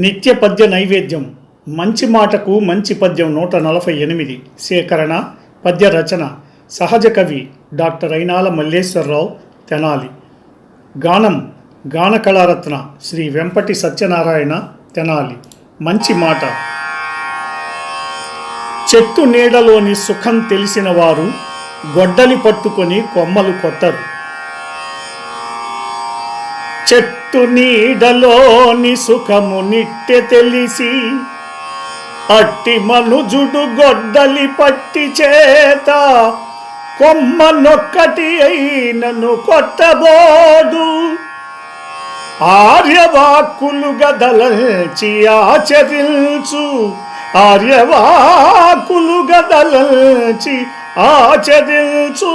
నిత్య పద్య నైవేద్యం. మంచి మాటకు మంచి పద్యం నూట నలభై ఎనిమిది. సేకరణ పద్య రచన. సహజ కవి డాక్టర్ అయినాల మల్లేశ్వరరావు తెనాలి. గానం గాన కళారత్న శ్రీ వెంపటి సత్యనారాయణ తెనాలి. మంచి మాట. చెట్టు నీడలోని సుఖం తెలిసిన వారు గొడ్డలి పట్టుకొని కొమ్మలు కొట్టరు. చెట్టు నీడలోని సుఖము నిట్టె తెలిసి అట్టి మనుజుడు గొడ్డలి పట్టి చేత కొమ్మనొక్కటి అయినను కొట్టబోదు ఆర్యవాక్కులు గదలచి ఆచరించు ఆర్యవాక్కులు గదలచి ఆచరించు.